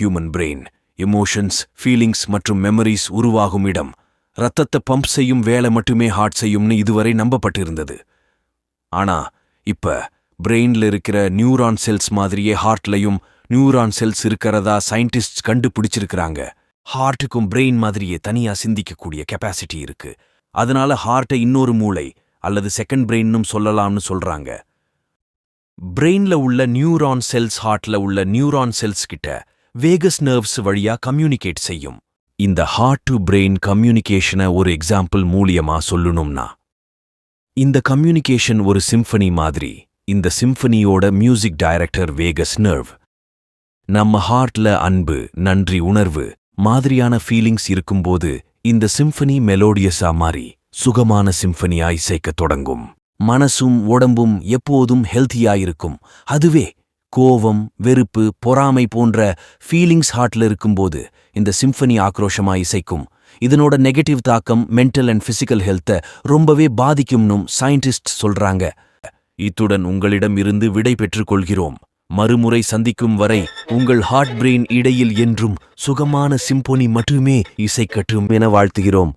Human brain emotions feelings மற்றும் memories உருவாகும் இடம். ரத்தத்தை பம்ப் செய்யும் வேலை மட்டுமே ஹார்ட் செய்யும்னு இதுவரை நம்பப்பட்டிருந்தது. ஆனா இப்ப பிரெயின்ல இருக்கிற நியூரான் செல்ஸ் மாதிரியே ஹார்ட்லயும் நியூரான் செல்ஸ் இருக்கிறதா சயின்டிஸ்ட் கண்டுபிடிச்சிருக்கிறாங்க. ஹார்ட்டுக்கும் பிரெயின் மாதிரியே தனியா சிந்திக்கக்கூடிய கெப்பாசிட்டி இருக்கு. அதனால ஹார்ட்டை இன்னொரு மூளை அல்லது செகண்ட் பிரெயின்னும் சொல்லலாம்னு சொல்றாங்க. பிரெயின்ல உள்ள நியூரான் செல்ஸ் ஹார்ட்ல உள்ள நியூரான் செல்ஸ் கிட்ட வேகஸ் நர்வ்ஸ் வழியா கம்யூனிகேட் செய்யும். இந்த ஹார்ட் டு பிரெயின் கம்யூனிகேஷனை ஒரு எக்ஸாம்பிள் மூலியமா சொல்லணும்னா. இந்த கம்யூனிகேஷன் ஒரு சிம்ஃபனி மாதிரி இந்த சிம்ஃபனியோட மியூசிக் டைரக்டர் வேகஸ் நர்வ். நம்ம ஹார்ட்ல அன்பு நன்றி உணர்வு மாதிரியான ஃபீலிங்ஸ் இருக்கும்போது இந்த சிம்பனி மெலோடியஸா மாறி சுகமான சிம்ஃபனியா இசைக்கத் தொடங்கும். மனசும் உடம்பும் எப்போதும் ஹெல்த்தியாயிருக்கும் அதுவே கோவம் வெறுப்பு பொறாமை போன்ற ஃபீலிங்ஸ் ஹார்ட்ல இருக்கும்போது இந்த சிம்ஃபனி ஆக்ரோஷமா இசைக்கும். இதனோட நெகட்டிவ் தாக்கம் மென்டல் அண்ட் பிசிக்கல் ஹெல்த்தை ரொம்பவே பாதிக்கும்னும் சயின்டிஸ்ட் சொல்றாங்க. இத்துடன் உங்களிடம் இருந்து விடை பெற்றுக் கொள்கிறோம். மறுமுறை சந்திக்கும் வரை உங்கள் ஹார்ட் பிரெயின் இடையில் என்றும் சுகமான சிம்பொனி மட்டுமே இசைக்கட்டும் என வாழ்த்துகிறோம்.